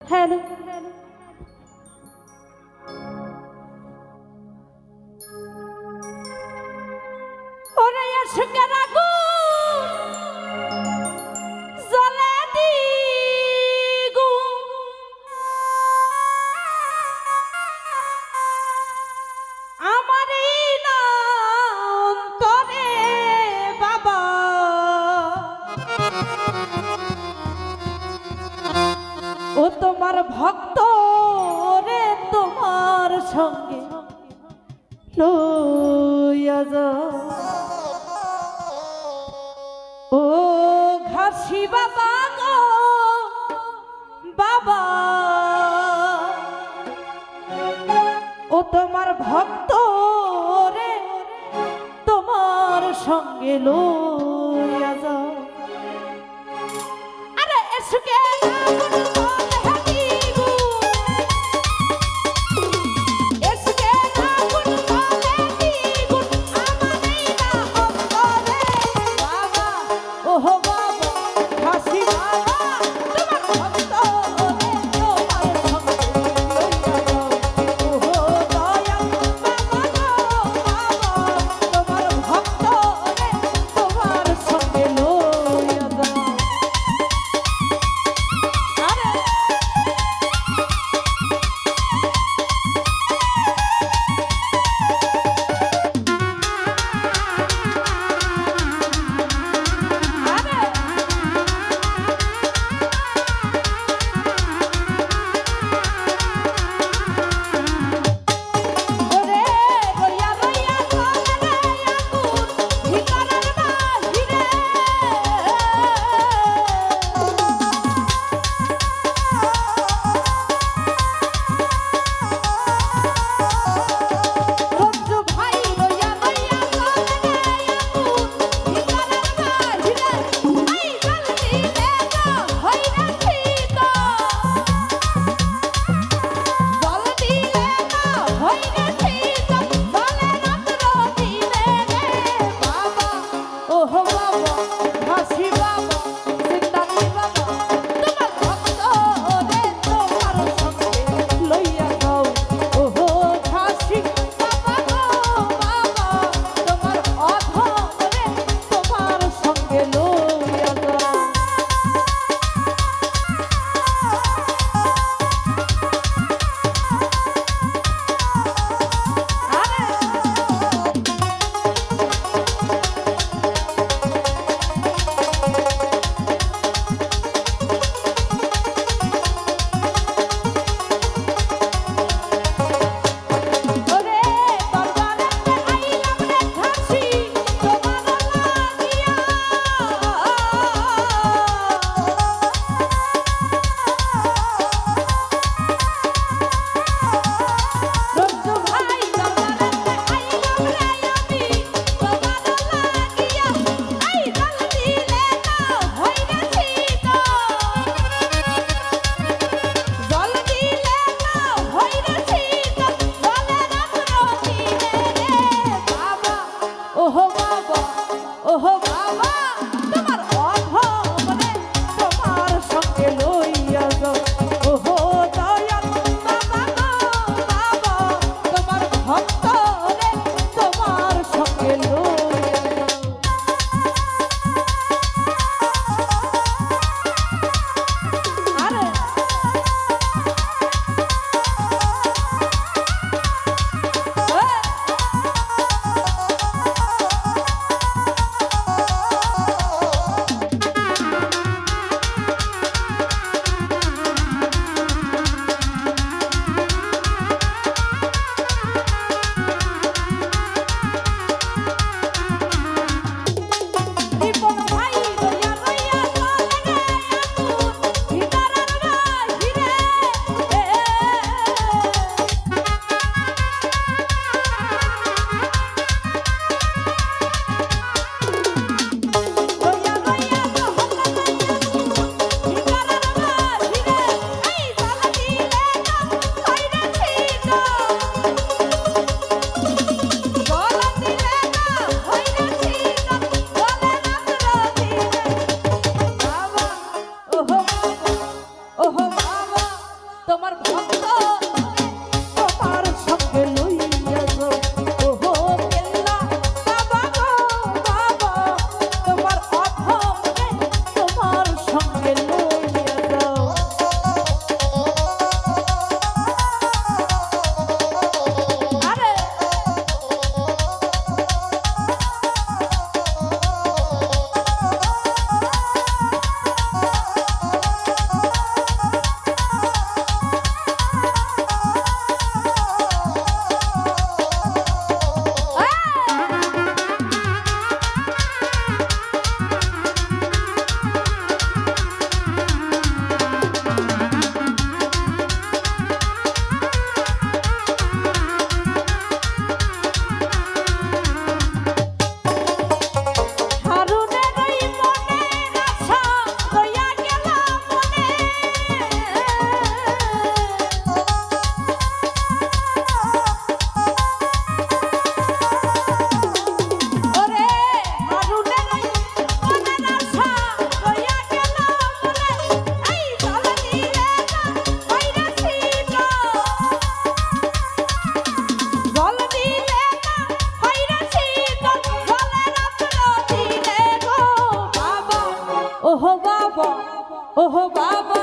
Hello. ওরে আশকারা সঙ্গে লইয়া যা। ও ঘাসি বাবা গো, বাবা। ও তোমার ভক্ত রে, তোমার সঙ্গে লইয়া যা। আরে এসুকে ওহো বাবা।